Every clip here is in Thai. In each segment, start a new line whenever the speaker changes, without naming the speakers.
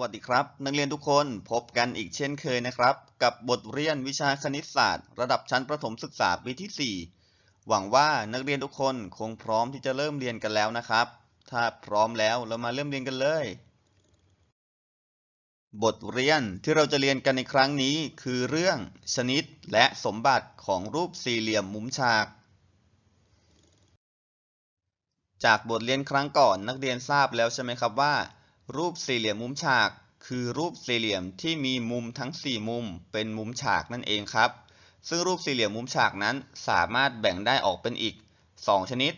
วัสดีครับ นักเรียนทุกคนพบกันอีกเช่นเคยนะครับ กับบทเรียนวิชาคณิตศาสตร์ ระดับชั้นประถมศึกษาปีที่ 4 หวังว่านักเรียนทุกคนคงพร้อมที่จะเริ่มเรียนกันแล้วนะครับ ถ้าพร้อมแล้วเรามาเริ่มเรียนกันเลย บทเรียนที่เราจะเรียนกันในครั้งนี้คือเรื่อง ชนิดและสมบัติของรูปสี่เหลี่ยมมุมฉาก จากบทเรียนครั้งก่อนนักเรียนทราบแล้วใช่ไหมครับว่า รูปสี่เหลี่ยมมุมฉาก คือรูปสี่เหลี่ยมที่มีมุมทั้ง 4 มุม เป็นมุมฉากนั่นเองครับ ซึ่งรูปสี่เหลี่ยมมุมฉากนั้นสามารถแบ่งได้ออกเป็นอีก 2 ชนิด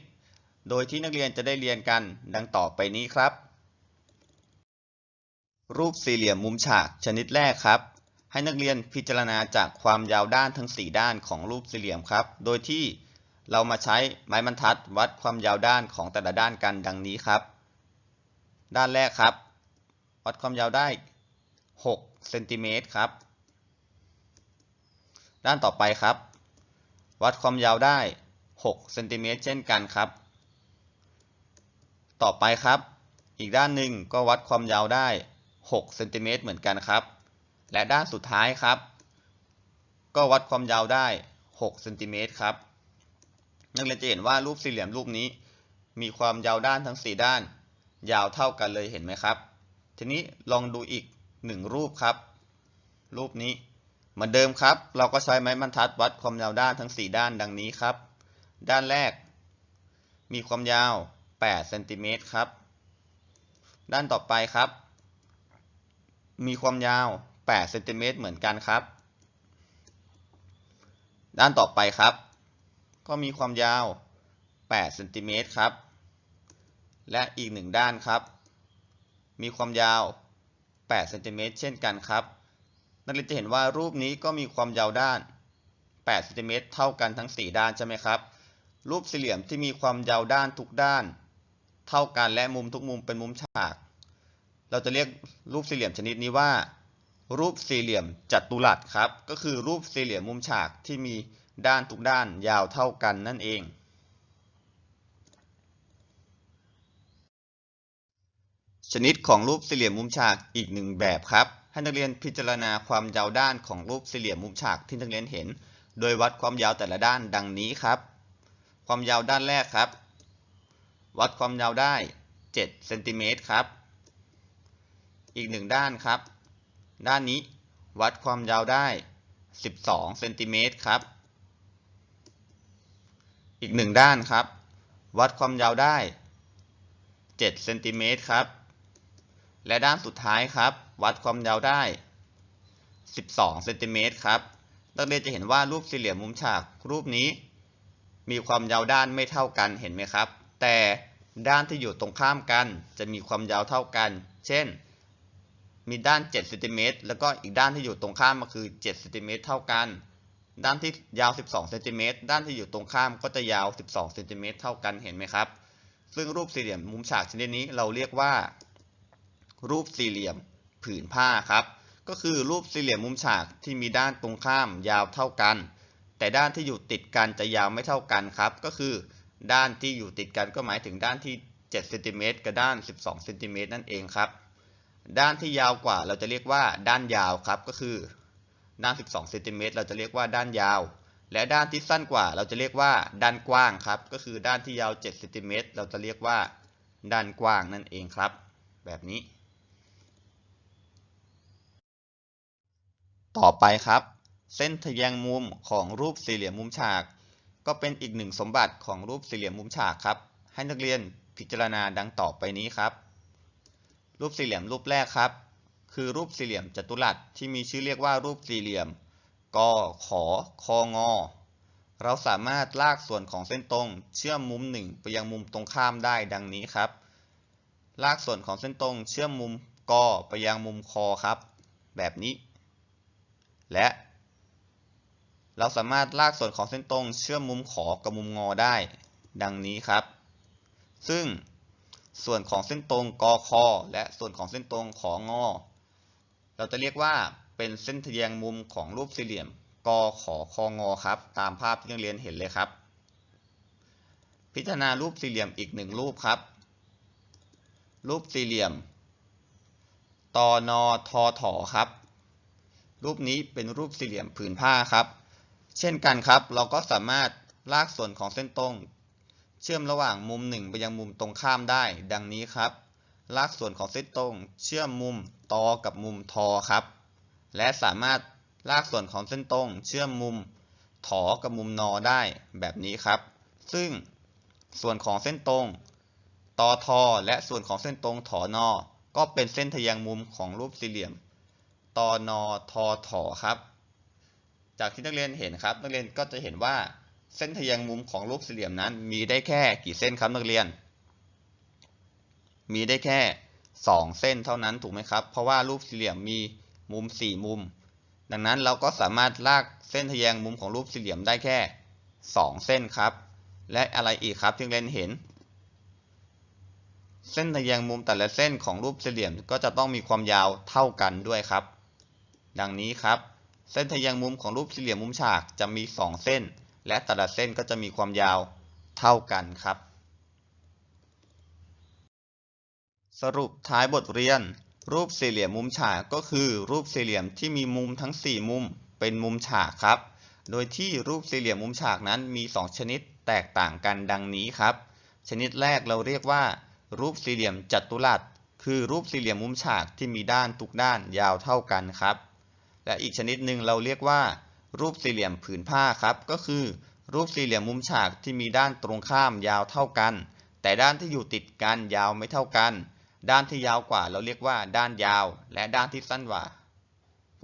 โดยที่นักเรียนจะได้เรียนกันดังต่อไปนี้ครับ รูปสี่เหลี่ยมมุมฉากชนิดแรกครับ ให้นักเรียนพิจารณาจากความยาวด้านทั้ง 4 ด้านของรูปสี่เหลี่ยมครับ โดยที่เรามาใช้ไม้บรรทัดวัดความยาวด้านของแต่ละด้านกันดังนี้ครับ ด้านแรกครับ วัดความยาวได้6เซนติเมตรครับ ด้านต่อไปครับ วัดความยาวได้6เซนติเมตรเช่นกันครับ ต่อไปครับ อีกด้านหนึ่งก็วัดความยาวได้6เซนติเมตรเหมือนกันครับ และด้านสุดท้ายครับ ก็วัดความยาวได้6เซนติเมตรครับ นักเรียนจะเห็นว่ารูปสี่เหลี่ยมรูปนี้ มีความยาวด้านทั้ง 4 ด้าน ยาวเท่ากันเลยเห็นไหมครับ ทีนี้ลองดูอีก 1 รูปครับ รูปนี้เหมือนเดิมครับ เราก็ใช้ไม้บรรทัดวัดความยาวด้านทั้ง 4 ด้านดังนี้ครับ ด้านแรก มีความยาว8เซนติเมตรครับ ด้านต่อไปครับ มีความยาว8เซนติเมตรเหมือนกันครับ ด้านต่อไปครับ ก็มีความยาว8เซนติเมตรครับ และอีกหนึ่งด้านครับ มีความยาว8เซนติเมตรเช่นกันครับ นักเรียนจะเห็นว่ารูปนี้ก็มีความยาวด้าน8เซนติเมตรเท่ากันทั้ง 4 ด้านใช่ไหมครับ รูปสี่เหลี่ยมที่มีความยาวด้านทุกด้าน เท่ากันและมุมทุกมุมเป็นมุมฉาก เราจะเรียกรูปสี่เหลี่ยมชนิดนี้ว่า รูปสี่เหลี่ยมจัตุรัสครับ ก็คือรูปสี่เหลี่ยมมุมฉากที่มีด้านทุกด้านยาวเท่ากันนั่นเอง ชนิดของรูปสี่เหลี่ยมมุมฉากอีกหนึ่งแบบครับ ให้นักเรียนพิจารณาความยาวด้านของรูปสี่เหลี่ยมมุมฉากที่นักเรียนเห็น โดยวัดความยาวแต่ละด้านดังนี้ครับ ความยาวด้านแรกครับ วัดความยาวได้7เซนติเมตรครับ อีกหนึ่งด้านครับ ด้านนี้วัดความยาวได้ 12เซนติเมตรครับ อีกหนึ่งด้านครับ วัดความยาวได้7เซนติเมตรครับ และด้านสุดท้ายครับ วัดความยาวได้ 12 เซนติเมตรครับ นักเรียนจะเห็นว่ารูปสี่เหลี่ยมมุมฉากรูปนี้ มีความยาวด้านไม่เท่ากันเห็นไหมครับ แต่ด้านที่อยู่ตรงข้ามกัน จะมีความยาวเท่ากัน เช่น มีด้าน7เซนติเมตรแล้วก็อีกด้านที่อยู่ตรงข้ามก็คือ7เซนติเมตรเท่ากัน ด้านที่ยาว 12เซนติเมตรด้านที่อยู่ตรงข้ามก็จะยาว 12เซนติเมตรเท่ากันเห็นไหมครับ ซึ่งรูปสี่เหลี่ยมมุมฉากชนิดนี้เราเรียกว่า รูปสี่เหลี่ยมผืนผ้าครับ ก็คือรูปสี่เหลี่ยมมุมฉากที่มีด้านตรงข้ามยาวเท่ากัน แต่ด้านที่อยู่ติดกันจะยาวไม่เท่ากันครับ ก็คือด้านที่อยู่ติดกันก็หมายถึงด้านที่7เซนติเมตรกับด้าน 12เซนติเมตรนั่นเองครับ ด้านที่ยาวกว่าเราจะเรียกว่าด้านยาวครับ ก็คือ ด้าน 12เซนติเมตรเราจะเรียกว่าด้านยาว และด้านที่สั้นกว่าเราจะเรียกว่าด้านกว้างครับ ก็คือด้านที่ยาว7เซนติเมตรเราจะเรียกว่าด้านกว้างนั่นเองครับ แบบนี้ ต่อไปครับ เส้นทะแยงมุมของรูปสี่เหลี่ยมมุมฉาก ก็เป็นอีกหนึ่งสมบัติของรูปสี่เหลี่ยมมุมฉากครับ ให้นักเรียนพิจารณาดังต่อไปนี้ครับ รูปสี่เหลี่ยมรูปแรกครับ คือรูปสี่เหลี่ยมจัตุรัสที่มีชื่อเรียกว่ารูปสี่เหลี่ยมกขอคองอเราสามารถลากส่วนของเส้นตรง เชื่อมมุมหนึ่งไปยังมุมตรงข้ามได้ดังนี้ครับ ลากส่วนของเส้นตรงเชื่อมมุมกไปยังมุมคอครับ แบบนี้ และ เราสามารถลากส่วนของเส้นตรงเชื่อมมุมขอกับมุมงอได้ ดังนี้ครับ ซึ่งส่วนของเส้นตรงกอคและส่วนของเส้นตรงของอ เราจะเรียกว่าเป็นเส้นทะแยงมุมของรูปสี่เหลี่ยมกอขอคองอครับ ตามภาพที่นักเรียนเห็นเลยครับ พิจารณารูปสี่เหลี่ยมอีกหนึ่งรูปครับ รูปสี่เหลี่ยมตอนอทอถอครับ รูปนี้เป็นรูปสี่เหลี่ยมผืนผ้าครับ เช่นกันครับ เราก็สามารถลากส่วนของเส้นตรง เชื่อมระหว่างมุมหนึ่งไปยังมุมตรงข้ามได้ ดังนี้ครับ ลากส่วนของเส้นตรง เชื่อมมุมตอกับมุมทอครับ และสามารถลากส่วนของเส้นตรง เชื่อมมุมถอกับมุมนอได้แบบนี้ครับ ซึ่งส่วนของเส้นตรงตอทอและส่วนของเส้นตรงถอนอก็เป็นเส้นทะแยงมุมของรูปสี่เหลี่ยม ตอนอทอถอครับ จากที่นักเรียนเห็นครับ นักเรียนก็จะเห็นว่าเส้นทะแยงมุมของรูปสี่เหลี่ยมนั้น มีได้แค่กี่เส้นครับนักเรียน มีได้แค่ 2 เส้นเท่านั้นถูกไหมครับ เพราะว่ารูปสี่เหลี่ยมมีมุม 4 มุม ดังนั้นเราก็สามารถลากเส้นทะแยงมุมของรูปสี่เหลี่ยมได้แค่ 2 เส้นครับ และอะไรอีกครับที่นักเรียนเห็น เส้นทะแยงมุมแต่ละเส้นของรูปสี่เหลี่ยมก็จะต้องมีความยาวเท่ากันด้วยครับ ดังนี้ครับ เส้นทะแยงมุมของรูปสี่เหลี่ยมมุมฉากจะมี 2 เส้น และแต่ละเส้นก็จะมีความยาวเท่ากันครับ สรุปท้ายบทเรียน รูปสี่เหลี่ยมมุมฉากก็คือรูปสี่เหลี่ยมที่มีมุมทั้ง 4 มุมเป็นมุมฉากครับ โดยที่รูปสี่เหลี่ยมมุมฉากนั้นมี 2 ชนิดแตกต่างกันดังนี้ครับ ชนิดแรกเราเรียกว่า รูปสี่เหลี่ยมจัตุรัสคือรูปสี่เหลี่ยมมุมฉากที่มีด้านทุกด้านยาวเท่ากันครับ และอีกชนิดหนึ่งเราเรียกว่า รูปสี่เหลี่ยมผืนผ้าครับ ก็คือ รูปสี่เหลี่ยมมุมฉากที่มีด้านตรงข้ามยาวเท่ากัน แต่ด้านที่อยู่ติดกันยาวไม่เท่ากัน ด้านที่ยาวกว่าเราเรียกว่า ด้านยาว และด้านที่สั้นกว่า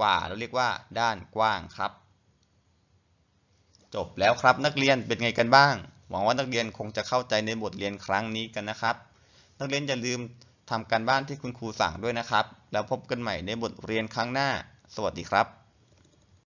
กว่าเราเรียกว่า ด้านกว้างครับ จบแล้วครับนักเรียนเป็นไงกันบ้าง หวังว่านักเรียนคงจะเข้าใจในบทเรียนครั้งนี้กันนะครับ นักเรียนอย่าลืมทำการบ้านที่คุณครูสั่งด้วยนะครับ แล้วพบกันใหม่ในบทเรียนครั้งหน้า สวัสดีครับ